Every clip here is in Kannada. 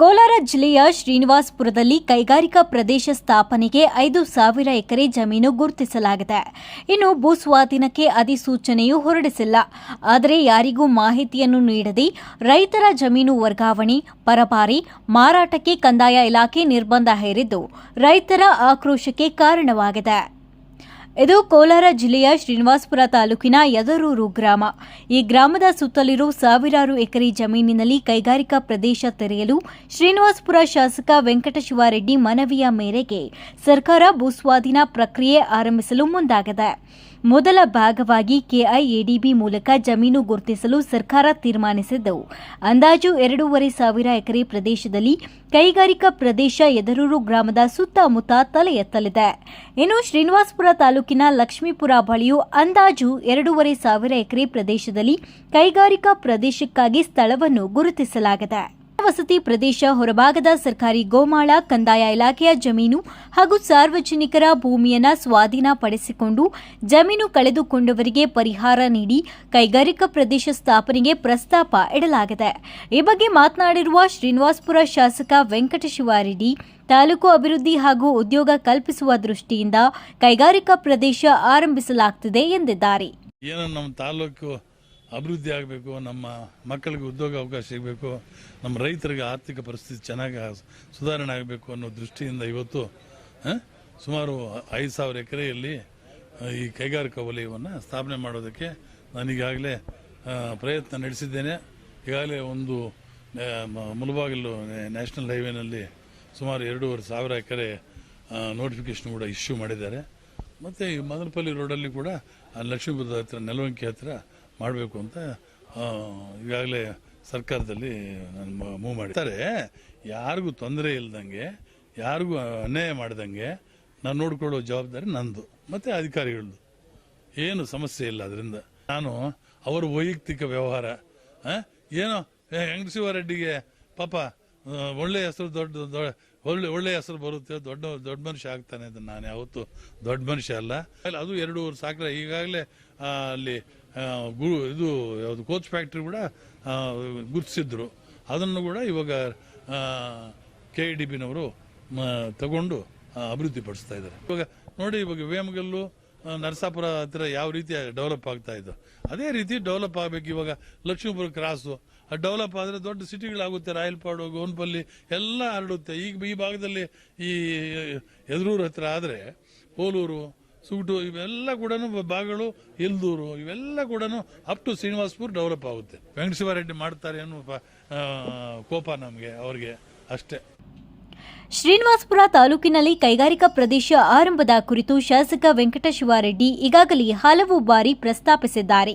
ಕೋಲಾರ ಜಿಲ್ಲೆಯ ಶ್ರೀನಿವಾಸಪುರದಲ್ಲಿ ಕೈಗಾರಿಕಾ ಪ್ರದೇಶ ಸ್ಥಾಪನೆಗೆ ಐದು ಸಾವಿರ ಎಕರೆ ಜಮೀನು ಗುರುತಿಸಲಾಗಿದೆ. ಇನ್ನು ಭೂ ಸ್ವಾಧೀನಕ್ಕೆ ಅಧಿಸೂಚನೆಯೂ ಹೊರಡಿಸಿಲ್ಲ. ಆದರೆ ಯಾರಿಗೂ ಮಾಹಿತಿಯನ್ನು ನೀಡದೆ ರೈತರ ಜಮೀನು ವರ್ಗಾವಣೆ ಪರಭಾರಿ ಮಾರಾಟಕ್ಕೆ ಕಂದಾಯ ಇಲಾಖೆ ನಿರ್ಬಂಧ ಹೇರಿದ್ದು ರೈತರ ಆಕ್ರೋಶಕ್ಕೆ ಕಾರಣವಾಗಿದೆ. ಇದು ಕೋಲಾರ ಜಿಲ್ಲೆಯ ಶ್ರೀನಿವಾಸಪುರ ತಾಲೂಕಿನ ಯದರೂರು ಗ್ರಾಮ. ಈ ಗ್ರಾಮದ ಸುತ್ತಲಿರೋ ಸಾವಿರಾರು ಎಕರೆ ಜಮೀನಿನಲ್ಲಿ ಕೈಗಾರಿಕಾ ಪ್ರದೇಶ ತೆರೆಯಲು ಶ್ರೀನಿವಾಸಪುರ ಶಾಸಕ ವೆಂಕಟಶಿವಾರೆಡ್ಡಿ ಮನವಿಯ ಮೇರೆಗೆ ಸರ್ಕಾರ ಭೂಸ್ವಾಧೀನ ಪ್ರಕ್ರಿಯೆ ಆರಂಭಿಸಲು ಮುಂದಾಗಿದೆ. ಮೊದಲ ಭಾಗವಾಗಿ ಕೆಐಎಡಿಬಿ ಮೂಲಕ ಜಮೀನು ಗುರುತಿಸಲು ಸರ್ಕಾರ ತೀರ್ಮಾನಿಸಿದ್ದವು. ಅಂದಾಜು ಎರಡೂವರೆ ಸಾವಿರ ಎಕರೆ ಪ್ರದೇಶದಲ್ಲಿ ಕೈಗಾರಿಕಾ ಪ್ರದೇಶ ಎದರೂರು ಗ್ರಾಮದ ಸುತ್ತಮುತ್ತ ತಲೆ ಎತ್ತಲಿದೆ ಇನ್ನು ಶ್ರೀನಿವಾಸಪುರ ತಾಲೂಕಿನ ಲಕ್ಷ್ಮೀಪುರ ಬಳಿಯು ಅಂದಾಜು ಎರಡೂವರೆ ಸಾವಿರ ಎಕರೆ ಪ್ರದೇಶದಲ್ಲಿ ಕೈಗಾರಿಕಾ ಪ್ರದೇಶಕ್ಕಾಗಿ ಸ್ಥಳವನ್ನು ಗುರುತಿಸಲಾಗಿದೆ. ವಸತಿ ಪ್ರದೇಶ ಹೊರಭಾಗದ ಸರ್ಕಾರಿ ಗೋಮಾಳ, ಕಂದಾಯ ಇಲಾಖೆಯ ಜಮೀನು ಹಾಗೂ ಸಾರ್ವಜನಿಕರ ಭೂಮಿಯನ್ನು ಸ್ವಾಧೀನಪಡಿಸಿಕೊಂಡು ಜಮೀನು ಕಳೆದುಕೊಂಡವರಿಗೆ ಪರಿಹಾರ ನೀಡಿ ಕೈಗಾರಿಕಾ ಪ್ರದೇಶ ಸ್ಥಾಪನೆಗೆ ಪ್ರಸ್ತಾಪ ಇಡಲಾಗಿದೆ. ಈ ಬಗ್ಗೆ ಮಾತನಾಡಿರುವ ಶ್ರೀನಿವಾಸಪುರ ಶಾಸಕ ವೆಂಕಟಶಿವಾರೆಡ್ಡಿ, ತಾಲೂಕು ಅಭಿವೃದ್ಧಿ ಹಾಗೂ ಉದ್ಯೋಗ ಕಲ್ಪಿಸುವ ದೃಷ್ಟಿಯಿಂದ ಕೈಗಾರಿಕಾ ಪ್ರದೇಶ ಆರಂಭಿಸಲಾಗುತ್ತಿದೆ ಎಂದಿದ್ದಾರೆ. ಅಭಿವೃದ್ಧಿ ಆಗಬೇಕು, ನಮ್ಮ ಮಕ್ಕಳಿಗೆ ಉದ್ಯೋಗ ಅವಕಾಶ ಸಿಗಬೇಕು, ನಮ್ಮ ರೈತರಿಗೆ ಆರ್ಥಿಕ ಪರಿಸ್ಥಿತಿ ಚೆನ್ನಾಗಿ ಸುಧಾರಣೆ ಆಗಬೇಕು ಅನ್ನೋ ದೃಷ್ಟಿಯಿಂದ ಇವತ್ತು ಸುಮಾರು ಐದು ಸಾವಿರ ಎಕರೆಯಲ್ಲಿ ಈ ಕೈಗಾರಿಕಾ ವಲಯವನ್ನು ಸ್ಥಾಪನೆ ಮಾಡೋದಕ್ಕೆ ನಾನೀಗಾಗಲೇ ಪ್ರಯತ್ನ ನಡೆಸಿದ್ದೇನೆ. ಈಗಾಗಲೇ ಒಂದು ಮುಲಬಾಗಿಲು ನ್ಯಾಷನಲ್ ಹೈವೇನಲ್ಲಿ ಸುಮಾರು ಎರಡೂವರೆ ಸಾವಿರ ಎಕರೆ ನೋಟಿಫಿಕೇಶನ್ ಕೂಡ ಇಶ್ಯೂ ಮಾಡಿದ್ದಾರೆ. ಮತ್ತು ಈ ಮದನಪಲ್ಲಿ ರೋಡಲ್ಲಿ ಕೂಡ ಲಕ್ಷ್ಮೀಪುರದ ಹತ್ರ, ನೆಲವಂಕಿ ಹತ್ರ ಮಾಡಬೇಕು ಅಂತ ಈಗಾಗಲೇ ಸರ್ಕಾರದಲ್ಲಿ ನಾನು ಮೂವ್ ಮಾಡಿದ್ದಾರೆ. ಯಾರಿಗೂ ತೊಂದರೆ ಇಲ್ದಂಗೆ, ಯಾರಿಗೂ ಅನ್ಯಾಯ ಮಾಡ್ದಂಗೆ ನಾನು ನೋಡಿಕೊಳ್ಳೋ ಜವಾಬ್ದಾರಿ ನಂದು, ಮತ್ತು ಅಧಿಕಾರಿಗಳದ್ದು ಏನು ಸಮಸ್ಯೆ ಇಲ್ಲ ಅದರಿಂದ. ನಾನು ಅವರ ವೈಯಕ್ತಿಕ ವ್ಯವಹಾರ? ಏನೋ ರೆಡ್ಡಿಗೆ ಪಾಪ ಒಳ್ಳೆಯ ಒಳ್ಳೆ ಹೆಸರು ದೊಡ್ಡ ದೊಡ್ಡ ಒಳ್ಳೆ ಒಳ್ಳೆ ಹೆಸರು ಬರುತ್ತೆ, ದೊಡ್ಡ ದೊಡ್ಡ ಮನುಷ್ಯ ಆಗ್ತಾನೆ ಅಂತ ನಾನು ಯಾವತ್ತು ದೊಡ್ಡ ಮನುಷ್ಯ ಅಲ್ಲ. ಅದು ಎರಡೂವರೆ ಸಾಕ್ರೆ ಈಗಾಗಲೇ ಅಲ್ಲಿ ಆ, ಗು ಇದು ಯಾವುದು ಕೋಚ್ ಫ್ಯಾಕ್ಟ್ರಿ ಕೂಡ ಗುರುತಿಸಿದ್ರು. ಅದನ್ನು ಕೂಡ ಇವಾಗ ಕೆ ಇ ಡಿ ಬಿನವರು ತಗೊಂಡು ಅಭಿವೃದ್ಧಿಪಡಿಸ್ತಾ ಅಭಿವೃದ್ಧಿ ಪಡಿಸ್ತಾ ಇದ್ದಾರೆ. ಇವಾಗ ನೋಡಿ ಇವಾಗ ವೇಮಗಲ್ಲು ನರಸಾಪುರ ಹತ್ರ ಯಾವ ರೀತಿ ಡೆವಲಪ್ ಆಗ್ತಾ ಇದ್ದು ಅದೇ ರೀತಿ ಡೆವಲಪ್ ಆಗಬೇಕು. ಇವಾಗ ಲಕ್ಷ್ಮೀಪುರ ಕ್ರಾಸು ಡೆವಲಪ್ ಆದರೆ ದೊಡ್ಡ ಸಿಟಿಗಳಾಗುತ್ತೆ. ರಾಯಲ್ಪಾಡು ಗೋನ್ಪಲ್ಲಿ ಎಲ್ಲ ಹರಡುತ್ತೆ. ಈಗ ಈ ಭಾಗದಲ್ಲಿ ಈ ಎದುರೂರು ಹತ್ರ ಆದರೆ ಹೋಲೂರು ಸುಗುಟು ಇವೆಲ್ಲ ಕೂಡ ಭಾಗಗಳು ಎಲ್ದೂರು. ಇವೆಲ್ಲ ಕೂಡ ಅಪ್ ಟು ಶ್ರೀನಿವಾಸ್ಪುರ್ ಡೆವಲಪ್ ಆಗುತ್ತೆ. ವೆಂಕಟಶಿವಾರೆಡ್ಡಿ ಮಾಡ್ತಾರೆ ಅನ್ನೋ ಕೋಪ ನಮಗೆ, ಅವ್ರಿಗೆ ಅಷ್ಟೇ. ಶ್ರೀನಿವಾಸಪುರ ತಾಲೂಕಿನಲ್ಲಿ ಕೈಗಾರಿಕಾ ಪ್ರದೇಶ ಆರಂಭದ ಕುರಿತು ಶಾಸಕ ವೆಂಕಟಶಿವಾರೆಡ್ಡಿ ಈಗಾಗಲೇ ಹಲವು ಬಾರಿ ಪ್ರಸ್ತಾಪಿಸಿದ್ದಾರೆ.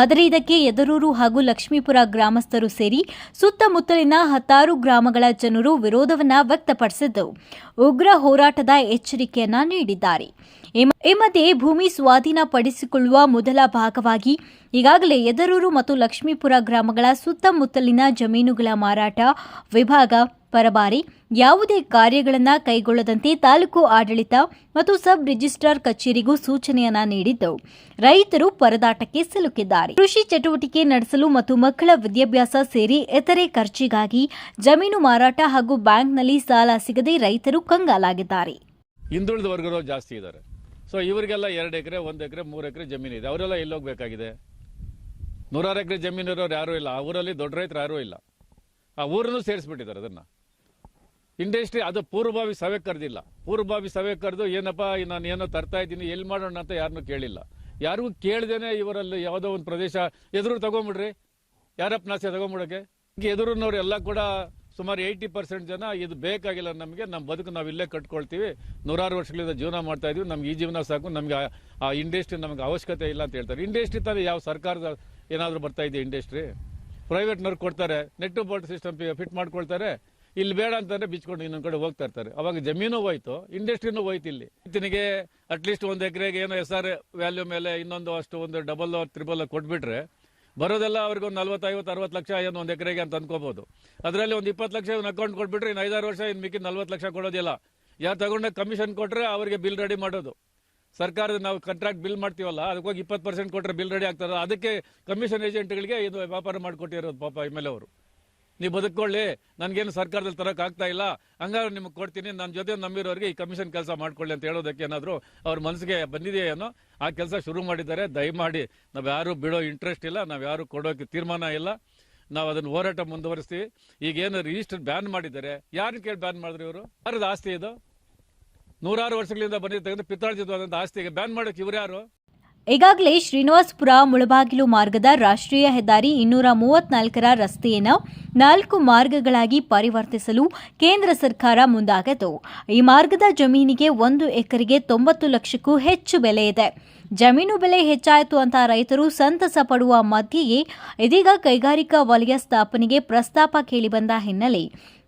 ಆದರೆ ಇದಕ್ಕೆ ಎದರೂರು ಹಾಗೂ ಲಕ್ಷ್ಮೀಪುರ ಗ್ರಾಮಸ್ಥರು ಸೇರಿ ಸುತ್ತಮುತ್ತಲಿನ ಹತ್ತಾರು ಗ್ರಾಮಗಳ ಜನರು ವಿರೋಧವನ್ನು ವ್ಯಕ್ತಪಡಿಸಿದ್ದು, ಉಗ್ರ ಹೋರಾಟದ ಎಚ್ಚರಿಕೆಯನ್ನು ನೀಡಿದ್ದಾರೆ. ಈ ಮಧ್ಯೆ ಭೂಮಿ ಸ್ವಾಧೀನಪಡಿಸಿಕೊಳ್ಳುವ ಮೊದಲ ಭಾಗವಾಗಿ ಈಗಾಗಲೇ ಎದರೂರು ಮತ್ತು ಲಕ್ಷ್ಮೀಪುರ ಗ್ರಾಮಗಳ ಸುತ್ತಮುತ್ತಲಿನ ಜಮೀನುಗಳ ಮಾರಾಟ ವಿಭಾಗ ಪರಬಾರಿ. ಯಾವುದೇ ಕಾರ್ಯಗಳನ್ನು ಕೈಗೊಳ್ಳದಂತೆ ತಾಲೂಕು ಆಡಳಿತ ಮತ್ತು ಸಬ್ ರಿಜಿಸ್ಟ್ರಾರ್ ಕಚೇರಿಗೂ ಸೂಚನೆಯನ್ನ ನೀಡಿದ್ದು, ರೈತರು ಪರದಾಟಕ್ಕೆ ಸಿಲುಕಿದ್ದಾರೆ. ಕೃಷಿ ಚಟುವಟಿಕೆ ನಡೆಸಲು ಮತ್ತು ಮಕ್ಕಳ ವಿದ್ಯಾಭ್ಯಾಸ ಸೇರಿ ಇತರೆ ಖರ್ಚಿಗಾಗಿ ಜಮೀನು ಮಾರಾಟ ಹಾಗೂ ಬ್ಯಾಂಕ್ನಲ್ಲಿ ಸಾಲ ಸಿಗದೆ ರೈತರು ಕಂಗಾಲಾಗಿದ್ದಾರೆ. ಹಿಂದುಳಿದ ವರ್ಗದವರು ಜಾಸ್ತಿ ಇದ್ದಾರೆ ಸೊ ಇವರಿಗೆಲ್ಲ ಎರಡು ಎಕರೆ, ಒಂದು ಎಕರೆ, ಮೂರು ಎಕರೆ ಜಮೀನು ಇದೆ. ಅವರೆಲ್ಲ ಎಲ್ಲೋಗ್ಬೇಕಾಗಿದೆ ನೂರಾರು ಎಕರೆ ಜಮೀನು ಇರೋರು ಯಾರೂ ಇಲ್ಲ. ಅವರಲ್ಲಿ ದೊಡ್ಡ ರೈತರು ಯಾರೂ ಇಲ್ಲ. ಆ ಊರನ್ನು ಸೇರಿಸ್ಬಿಟ್ಟಿದ್ದಾರೆ ಅದನ್ನು. ಇಂಡಸ್ಟ್ರಿ ಅದು ಪೂರ್ವಭಾವಿ ಸಭೆ ಕರೆದಿಲ್ಲ. ಪೂರ್ವಭಾವಿ ಸಭೆ ಕರೆದು ಏನಪ್ಪ ನಾನು ಏನೋ ತರ್ತಾ ಇದ್ದೀನಿ, ಎಲ್ಲಿ ಮಾಡೋಣ ಅಂತ ಯಾರನ್ನೂ ಕೇಳಿಲ್ಲ. ಯಾರಿಗೂ ಕೇಳ್ದೇನೆ ಇವರಲ್ಲಿ ಯಾವುದೋ ಒಂದು ಪ್ರದೇಶ ಎದುರು ತಗೊಂಬಿಡ್ರಿ. ಯಾರಪ್ಪ ನಾಸೆ ತಗೊಂಬಿಡೋಕೆ? ಎದುರಿನವ್ರು ಎಲ್ಲ ಕೂಡ ಸುಮಾರು ಏಯ್ಟಿ ಪರ್ಸೆಂಟ್ ಜನ ಇದು ಬೇಕಾಗಿಲ್ಲ ನಮಗೆ ನಮ್ಮ ಬದುಕು ನಾವು ಇಲ್ಲೇ ಕಟ್ಕೊಳ್ತೀವಿ. ನೂರಾರು ವರ್ಷಗಳಿಂದ ಜೀವನ ಮಾಡ್ತಾ ಇದೀವಿ. ನಮ್ಗೆ ಈ ಜೀವನ ಸಾಕು, ನಮಗೆ ಆ- ಇಂಡಸ್ಟ್ರಿ ನಮಗೆ ಅವಶ್ಯಕತೆ ಇಲ್ಲ ಅಂತ ಹೇಳ್ತಾರೆ. ಇಂಡಸ್ಟ್ರಿ ತಾನೇ ಯಾವ ಸರ್ಕಾರದ ಏನಾದರೂ ಬರ್ತಾ ಇದೆ ಇಂಡಸ್ಟ್ರಿ? ಪ್ರೈವೇಟ್ನವ್ರು ಕೊಡ್ತಾರೆ, ನೆಟ್ ಬೋಲ್ಟ್ ಸಿಸ್ಟಮ್ ಫಿಟ್ ಮಾಡ್ಕೊಳ್ತಾರೆ. ಇಲ್ಲಿ ಬೇಡ ಅಂತಂದ್ರೆ ಬಿಚ್ಕೊಂಡು ಇನ್ನೊಂದು ಕಡೆ ಹೋಗ್ತಾ ಇರ್ತಾರೆ. ಅವಾಗ ಜಮೀನು ಹೋಯ್ತು ಇಂಡಸ್ಟ್ರಿನೂ ಹೋಯ್ತು ಇಲ್ಲಿ. ರೈತನಿಗೆ ಅಟ್ಲೀಸ್ಟ್ ಒಂದು ಎಕರೆಗೆ ಏನೋ ಎಸ್ ಆರ್ ವ್ಯಾಲ್ಯೂ ಮೇಲೆ ಇನ್ನೊಂದು ಅಷ್ಟು ಒಂದು ಡಬಲ್ ತ್ರಿಬಲ್ ಕೊಟ್ಬಿಟ್ರೆ, ಬರೋದೆಲ್ಲ ಅವ್ರಿಗೆ ಒಂದು ನಲ್ವತ್ತು ಐವತ್ತು ಅರವತ್ತು ಲಕ್ಷ ಏನು ಒಂದು ಎಕರೆಗೆ ಅಂತ ಅನ್ಕೋಬಹುದು ಅದರಲ್ಲಿ ಒಂದು ಇಪ್ಪತ್ತು ಲಕ್ಷ ಇವ್ನ ಅಕೌಂಟ್ ಕೊಟ್ಬಿಟ್ರೆ ಇನ್ನು ಐದಾರು ವರ್ಷ ಇನ್ನು ಮಿಕ್ಕಿ ನಲ್ವತ್ತು ಲಕ್ಷ ಕೊಡೋದಿಲ್ಲ. ಯಾರು ತಗೊಂಡ ಕಮಿಷನ್ ಕೊಟ್ಟರೆ ಅವರಿಗೆ ಬಿಲ್ ರೆಡಿ ಮಾಡೋದು. ಸರ್ಕಾರದ ನಾವು ಕಾಂಟ್ರಾಕ್ಟ್ ಬಿಲ್ ಮಾಡ್ತೀವಲ್ಲ, ಅದಕ್ಕೋಗಿ ಇಪ್ಪತ್ತು ಪರ್ಸೆಂಟ್ ಕೊಟ್ಟರೆ ಬಿಲ್ ರೆಡಿ ಆಗ್ತದೆ ಅದಕ್ಕೆ ಕಮಿಷನ್ ಏಜೆಂಟ್ಗಳಿಗೆ ಇದು ವ್ಯಾಪಾರ ಮಾಡಿಕೊಟ್ಟಿರೋದು ಪಾಪ ಎಂ ಎಲ್ ಅವರು ನೀವು ಬದುಕೊಳ್ಳಿ ನನಗೇನು ಸರ್ಕಾರದಲ್ಲಿ ತರೋಕ್ಕಾಗ್ತಾ ಇಲ್ಲ. ಹಂಗಾದ್ರೆ ನಿಮಗೆ ಕೊಡ್ತೀನಿ. ನನ್ನ ಜೊತೆ ನಂಬಿರೋರಿಗೆ ಈ ಕಮಿಷನ್ ಕೆಲಸ ಮಾಡ್ಕೊಳ್ಳಿ ಅಂತ ಹೇಳೋದಕ್ಕೆ ಏನಾದರೂ ಅವ್ರ ಮನಸ್ಸಿಗೆ ಬಂದಿದೆಯೇನೋ ಆ ಕೆಲಸ ಶುರು ಮಾಡಿದ್ದಾರೆ. ದಯಮಾಡಿ, ನಾವು ಯಾರು ಬಿಡೋ ಇಂಟ್ರೆಸ್ಟ್ ಇಲ್ಲ. ನಾವು ಯಾರು ಕೊಡೋಕೆ ತೀರ್ಮಾನ ಇಲ್ಲ. ನಾವು ಅದನ್ನು ಹೋರಾಟ ಮುಂದುವರಿಸ್ತೀವಿ. ಈಗೇನು ರಿಜಿಸ್ಟರ್ ಬ್ಯಾನ್ ಮಾಡಿದ್ದಾರೆ? ಯಾರನ್ನ ಕೇಳಿ ಬ್ಯಾನ್ ಮಾಡಿದ್ರು ಇವರು? ಯಾರದು ಆಸ್ತಿ ಇದು? ನೂರಾರು ವರ್ಷಗಳಿಂದ ಬಂದಿರ್ತಕ್ಕಂಥ ಪಿತ್ತಾರ್ಜಿತವಾದಂಥ ಆಸ್ತಿಗೆ ಬ್ಯಾನ್ ಮಾಡೋಕೆ ಇವ್ರು ಯಾರು? ಈಗಾಗಲೇ ಶ್ರೀನಿವಾಸಪುರ ಮುಳಬಾಗಿಲು ಮಾರ್ಗದ ರಾಷ್ಟ್ರೀಯ ಹೆದ್ದಾರಿ ಇನ್ನೂರ ಮೂವತ್ನಾಲ್ಕರ ರಸ್ತೆಯನ್ನು ನಾಲ್ಕು ಮಾರ್ಗಗಳಾಗಿ ಪರಿವರ್ತಿಸಲು ಕೇಂದ್ರ ಸರ್ಕಾರ ಮುಂದಾಗದು ಈ ಮಾರ್ಗದ ಜಮೀನಿಗೆ ಒಂದು ಎಕರೆಗೆ ತೊಂಬತ್ತು ಲಕ್ಷಕ್ಕೂ ಹೆಚ್ಚು ಬೆಲೆ ಇದೆ. ಜಮೀನು ಬೆಲೆ ಹೆಚ್ಚಾಯಿತು ಅಂತ ರೈತರು ಸಂತಸ ಪಡುವ ಮಧ್ಯೆಯೇ ಇದೀಗ ಕೈಗಾರಿಕಾ ವಲಯ ಸ್ಥಾಪನೆಗೆ ಪ್ರಸ್ತಾಪ ಕೇಳಿಬಂದ ಹಿನ್ನೆಲೆ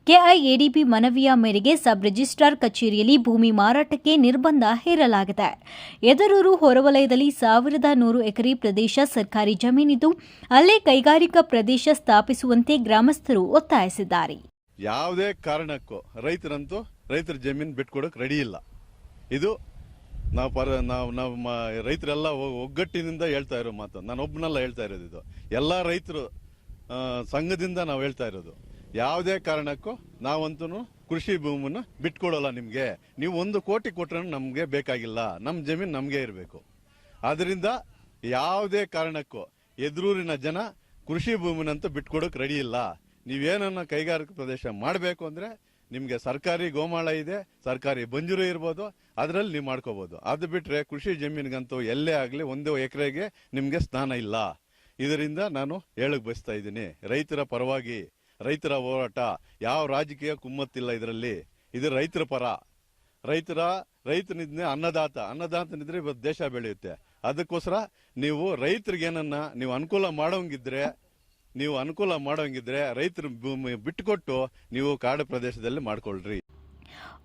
ಕೆಐಎಡಿಬಿ ಮನವಿಯ ಮೇರೆಗೆ ಸಬ್ ರಿಜಿಸ್ಟ್ರಾರ್ ಕಚೇರಿಯಲ್ಲಿ ಭೂಮಿ ಮಾರಾಟಕ್ಕೆ ನಿರ್ಬಂಧ ಹೇರಲಾಗಿದೆ. ಎದರೂರು ಹೊರವಲಯದಲ್ಲಿ ಸಾವಿರದ ನೂರು ಎಕರೆ ಪ್ರದೇಶ ಸರ್ಕಾರಿ ಜಮೀನಿದ್ದು, ಅಲ್ಲೇ ಕೈಗಾರಿಕಾ ಪ್ರದೇಶ ಸ್ಥಾಪಿಸುವಂತೆ ಗ್ರಾಮಸ್ಥರು ಒತ್ತಾಯಿಸಿದ್ದಾರೆ. ಯಾವುದೇ ಕಾರಣಕ್ಕೂ ರೈತರಂತೂ ರೈತರ ಜಮೀನು ಬಿಟ್ಕೊಡಕ್ ರೆಡಿ ಇಲ್ಲ. ಇದು ನಾವು ಪರ, ನಾವು ನಮ್ಮ ರೈತರೆಲ್ಲ ಒಗ್ಗಟ್ಟಿನಿಂದ ಹೇಳ್ತಾ ಇರೋ ಮಾತು. ನಾನು ಒಬ್ಬನೆಲ್ಲ ಹೇಳ್ತಾ ಇರೋದು ಇದು ಎಲ್ಲ ರೈತರು ಸಂಘದಿಂದ ನಾವು ಹೇಳ್ತಾ ಇರೋದು. ಯಾವುದೇ ಕಾರಣಕ್ಕೂ ನಾವಂತೂ ಕೃಷಿ ಭೂಮಿನ ಬಿಟ್ಕೊಡೋಲ್ಲ ನಿಮಗೆ. ನೀವು ಒಂದು ಕೋಟಿ ಕೊಟ್ರೂ ನಮಗೆ ಬೇಕಾಗಿಲ್ಲ. ನಮ್ಮ ಜಮೀನು ನಮಗೆ ಇರಬೇಕು. ಆದ್ದರಿಂದ ಯಾವುದೇ ಕಾರಣಕ್ಕೂ ಎದುರೂರಿನ ಜನ ಕೃಷಿ ಭೂಮಿನಂತೂ ಬಿಟ್ಕೊಡೋಕೆ ರೆಡಿ ಇಲ್ಲ. ನೀವೇನನ್ನ ಕೈಗಾರಿಕಾ ಪ್ರದೇಶ ಮಾಡಬೇಕು ಅಂದರೆ ನಿಮಗೆ ಸರ್ಕಾರಿ ಗೋಮಾಳ ಇದೆ, ಸರ್ಕಾರಿ ಬಂಜೂರು ಇರ್ಬೋದು, ಅದರಲ್ಲಿ ನೀವು ಮಾಡ್ಕೋಬೋದು. ಅದು ಬಿಟ್ಟರೆ ಕೃಷಿ ಜಮೀನಿಗಂತೂ ಎಲ್ಲೇ ಆಗಲಿ ಒಂದು ಎಕರೆಗೆ ನಿಮಗೆ ಸ್ನಾನ ಇಲ್ಲ. ಇದರಿಂದ ನಾನು ಹೇಳಕ್ ಬಯಸ್ತಾ ಇದ್ದೀನಿ. ರೈತರ ಪರವಾಗಿ ರೈತರ ಹೋರಾಟ ಯಾವ ರಾಜಕೀಯ ಕುಮ್ಮತ್ತಿಲ್ಲ ಇದರಲ್ಲಿ. ಇದು ರೈತರ ಪರ. ರೈತರ, ರೈತನಿದ್ನೆ ಅನ್ನದಾತ. ಅನ್ನದಾತನಿದ್ರೆ ಇವತ್ತು ದೇಶ ಬೆಳೆಯುತ್ತೆ. ಅದಕ್ಕೋಸ್ಕರ ನೀವು ರೈತರಿಗೆ ಏನನ್ನ ನೀವು ಅನುಕೂಲ ಮಾಡೋಂಗಿದ್ರೆ, ನೀವು ಅನುಕೂಲ ಮಾಡೋಂಗಿದ್ರೆ ರೈತರು ಬಿಟ್ಟುಕೊಟ್ಟು ನೀವು ಕಾಡು ಪ್ರದೇಶದಲ್ಲಿ ಮಾಡ್ಕೊಳ್ರಿ.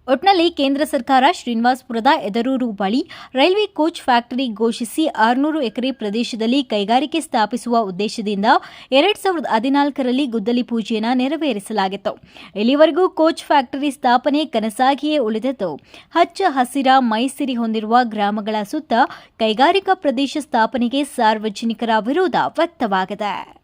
ಒಟ್ನಲ್ಲಿ ಕೇಂದ್ರ ಸರ್ಕಾರ ಶ್ರೀನಿವಾಸಪುರದ ಎದರೂರು ಬಳಿ ರೈಲ್ವೆ ಕೋಚ್ ಫ್ಯಾಕ್ಟರಿ ಘೋಷಿಸಿ ಆರುನೂರು ಎಕರೆ ಪ್ರದೇಶದಲ್ಲಿ ಕೈಗಾರಿಕೆ ಸ್ಥಾಪಿಸುವ ಉದ್ದೇಶದಿಂದ ಎರಡ್ ಸಾವಿರದ ಹದಿನಾಲ್ಕರಲ್ಲಿ ಗುದ್ದಲಿ ಪೂಜೆಯನ್ನು ನೆರವೇರಿಸಲಾಗಿತ್ತು. ಇಲ್ಲಿವರೆಗೂ ಕೋಚ್ ಫ್ಯಾಕ್ಟರಿ ಸ್ಥಾಪನೆ ಕನಸಾಗಿಯೇ ಉಳಿದಿದ್ದು, ಹಚ್ಚ ಹಸಿರ ಮೈಸಿರಿ ಹೊಂದಿರುವ ಗ್ರಾಮಗಳ ಸುತ್ತ ಕೈಗಾರಿಕಾ ಪ್ರದೇಶ ಸ್ಥಾಪನೆಗೆ ಸಾರ್ವಜನಿಕರ ವಿರೋಧ ವ್ಯಕ್ತವಾಗಿದೆ.